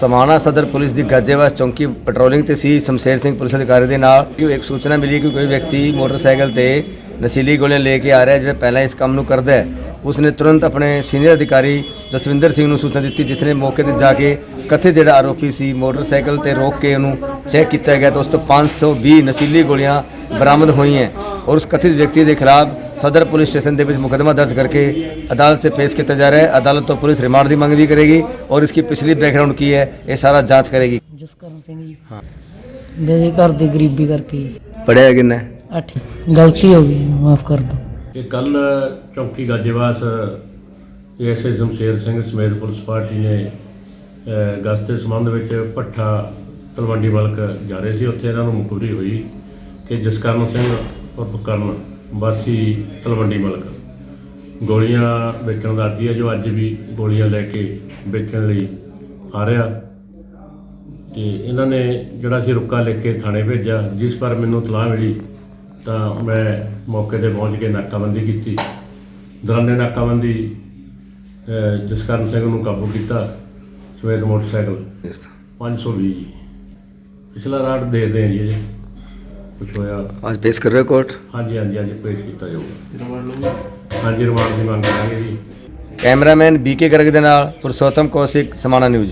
ਸਮਾਣਾ ਸਦਰ ਪੁਲਿਸ ਦੀ ਗਾਜੇਵਾਸ ਚੌਂਕੀ ਪੈਟਰੋਲਿੰਗ ਤੇ ਸੀ। ਸ਼ਮਸ਼ੇਰ ਸਿੰਘ ਪੁਲਿਸ ਅਧਿਕਾਰੀ ਦੇ ਨਾਲ ਕਿ ਇੱਕ ਸੂਚਨਾ ਮਿਲੀ ਕਿ ਕੋਈ ਵਿਅਕਤੀ ਮੋਟਰਸਾਈਕਲ ਤੇ ਨਸ਼ੀਲੀ ਗੋਲੀਆਂ ਲੈ ਕੇ ਆ ਰਿਹਾ ਜਿਹੜਾ ਪਹਿਲਾਂ ਇਸ ਕੰਮ ਨੂੰ ਕਰਦਾ ਹੈ। ਉਸਨੇ ਤੁਰੰਤ ਆਪਣੇ ਸੀਨੀਅਰ ਅਧਿਕਾਰੀ ਜਸਵਿੰਦਰ ਸਿੰਘ ਨੂੰ ਸੂਚਨਾ ਦਿੱਤੀ, ਜਿਸ ਨੇ ਮੌਕੇ ਤੇ ਜਾ ਕੇ ਕਥਿਤ ਜਿਹੜਾ ਆਰੋਪੀ ਸੀ, ਮੋਟਰਸਾਈਕਲ ਤੇ ਰੋਕ ਕੇ ਉਹਨੂੰ ਚੈੱਕ ਕੀਤਾ ਗਿਆ। ਤਾਂ ਉਸ ਤੋਂ 520 ਨਸ਼ੀਲੀ ਗੋਲੀਆਂ ਬਰਾਮਦ ਹੋਈਆਂ। ਔਰ ਉਸ ਕਥਿਤ ਵਿਅਕਤੀ ਦੇ ਖਿਲਾਫ ਸਦਰ ਪੁਲਿਸ ਸਟੇਸ਼ਨ ਦੇ ਵਿੱਚ ਮੁਕੱਦਮਾ ਦਰਜ ਕਰਕੇ ਅਦਾਲਤ 'ਚ ਪੇਸ਼ ਕੀਤਾ ਜਾ ਰਿਹਾ ਹੈ ਅਦਾਲਤ ਤੋਂ ਪੁਲਿਸ ਰਿਮਾਂਡ ਦੀ ਮੰਗ ਵੀ ਕਰੇਗੀ ਔਰ ਇਸकी ਪਿਛਲੀ ਬੈਕਗ੍ਰਾਉਂਡ ਕੀ ਹੈ ਇਹ ਸਾਰਾ ਜਾਂਚ ਕਰੇਗੀ ਜਸਕਰਨ ਸਿੰਘ ਜੀ ਹਾਂ ਮੇਰੇ ਘਰ ਦੀ ਗਰੀਬੀ ਕਰਕੇ। ਪੜਿਆ ਕਿੰਨਾ ਅੱਠ ਗਲਤੀ ਹੋ ਗਈ ਮਾਫ ਕਰ ਦਿਓ ਕਿ ਕੱਲ ਚੌਂਕੀ ਗਾਜੇਵਾਸ ਐਸਏ ਜਮਸ਼ੇਰ ਸਿੰਘ ਸਮੇਤ ਪੁਲਿਸ ਪਾਰਟੀ ਨੇ ਗਸਤ ਦੇ ਸੰਬੰਧ ਵਿੱਚ ਭੱਠਾ ਤਲਵੰਡੀ ਮਲਕ ਜਾ ਰਹੇ ਸੀ ਉੱਥੇ ਇਹਨਾਂ ਨੂੰ ਮੁਖਬਰੀ ਹੋਈ ਕਿ ਜਸਕਰਨ ਸਿੰਘ ਉਰਫ ਕਰਨ ਵਾਸੀ ਤਲਵੰਡੀ ਮਲਕ। ਗੋਲੀਆਂ ਵੇਚਣ ਦਾ ਆਦੀ ਹੈ ਜੋ ਅੱਜ ਵੀ ਗੋਲੀਆਂ ਲੈ ਕੇ ਵੇਚਣ ਲਈ ਆ ਰਿਹਾ। ਤੇ ਇਹਨਾਂ ਨੇ ਜਿਹੜਾ ਸੀ ਰੁੱਕਾ ਲਿਖ ਕੇ ਥਾਣੇ ਭੇਜਿਆ ਜਿਸ ਪਰ ਮੈਨੂੰ ਤਲਾਹ ਮਿਲੀ ਤਾਂ ਮੈਂ ਮੌਕੇ ਤੇ ਪਹੁੰਚ ਕੇ ਨਾਕਾਬੰਦੀ ਕੀਤੀ। ਦੌਰਾਨੇ ਨਾਕਾਬੰਦੀ ਜਸਕਰਨ ਸਿੰਘ ਨੂੰ ਕਾਬੂ ਕੀਤਾ ਸਮੇਤ ਮੋਟਰਸਾਈਕਲ। 520 ਜੀ ਪਿਛਲਾ ਰਾਟ ਦੇ ਦੇ ਜੀ ਕੁਛ ਹੋਇਆ? ਅੱਜ ਪੇਸ਼ ਕਰ ਰਹੇ ਹੋ ਕੋਰਟ ਹਾਂਜੀ ਹਾਂਜੀ ਅੱਜ ਪੇਸ਼ ਕੀਤਾ ਜਾਊਗਾ ਹਾਂਜੀ ਰਿਮਾਂਡ ਦੀ ਮੰਗ ਕਰਾਂਗੇ ਜੀ। ਕੈਮਰਾਮੈਨ ਬੀਕੇ ਗਰਗ ਦੇ ਨਾਲ ਪੁਰਸ਼ੋਤਮ ਕੌਸ਼ਿਕ ਸਮਾਣਾ ਨਿਊਜ਼।